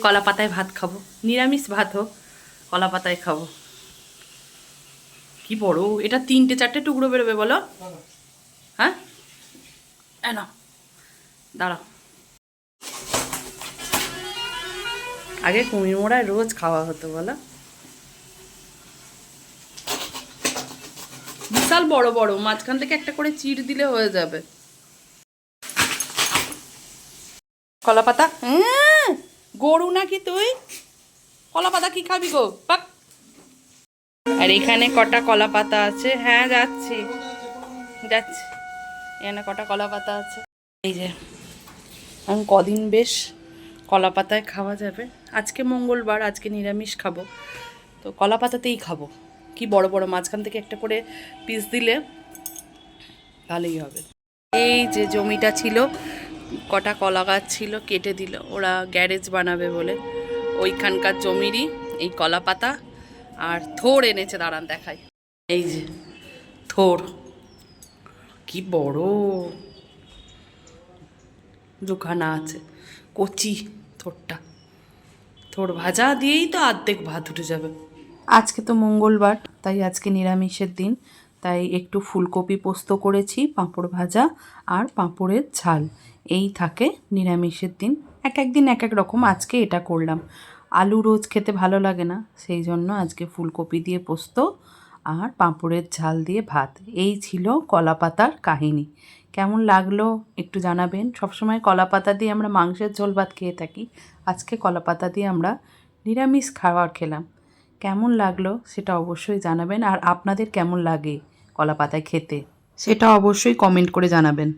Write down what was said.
কলা পাতায় ভাত খাব। নিরামিষ ভাত হোক কলা পাতায় খাব। কি বড়, এটা তিনটে চারটে টুকরো বেরোবে, বলো। হ্যাঁ? না দাঁড়াও। আগে কুমির মোড়ায় রোজ খাওয়া হতো, বলো। বিশাল বড় বড়। মাঝখান থেকে একটা করে চিড় দিলে হয়ে যাবে। কলা পাতা হ্যাঁ গরু নাকি তুই? কলা পাতা কি খাবি গো? আর এখানে কটা কলা পাতা আছে? হ্যাঁ যাচ্ছি। যাচ্ছি। এখানে কটা কলা পাতা আছে। এই যে, এখন কদিন বেশ কলা পাতায় খাওয়া যাবে। আজকে মঙ্গলবার, আজকে নিরামিষ খাব। তো কলা পাতাতেই খাব। কি বড় বড়, মাঝখান থেকে একটা করে পিস দিলে ভালোই হবে। এই যে জমিটা ছিল কটা কলা গাছ ছিল কেটে দিল। ওরা গ্যারেজ বানাবে বলে। ওইখানকার জমিরই এই কলা পাতা আর থোর এনেছে, দাঁড়ান দেখাই। এই যে, থোর। কি বড়। দুখানা আছে। কচি থোরটা। থোর ভাজা দিয়েই তো অর্ধেক ভাত উঠে যাবে। আজকে তো মঙ্গলবার, তাই আজকে নিরামিষের দিন। তাই একটু ফুলকপি পোস্ত করেছি, পাঁপড় ভাজা আর পাঁপড়ের ঝাল। এই থাকে নিরামিষের দিন। এক এক দিন এক এক রকম আজকে এটা করলাম। আলু রোজ খেতে ভালো লাগে না, সেই জন্য আজকে ফুলকপি দিয়ে পোস্ত আর পাঁপড়ের ঝাল দিয়ে ভাত। এই ছিল কলা পাতার কাহিনী। কেমন লাগল একটু জানাবেন। সবসময় কলা পাতা দিয়ে আমরা মাংসের ঝোল ভাত খেয়ে থাকি। আজকে কলা পাতা দিয়ে আমরা নিরামিষ খাবার খেলাম। কেমন লাগল সেটা অবশ্যই জানাবেন। আর আপনাদের কেমন লাগে? কলা পাতায় খেতে। সেটা অবশ্যই কমেন্ট করে জানাবেন।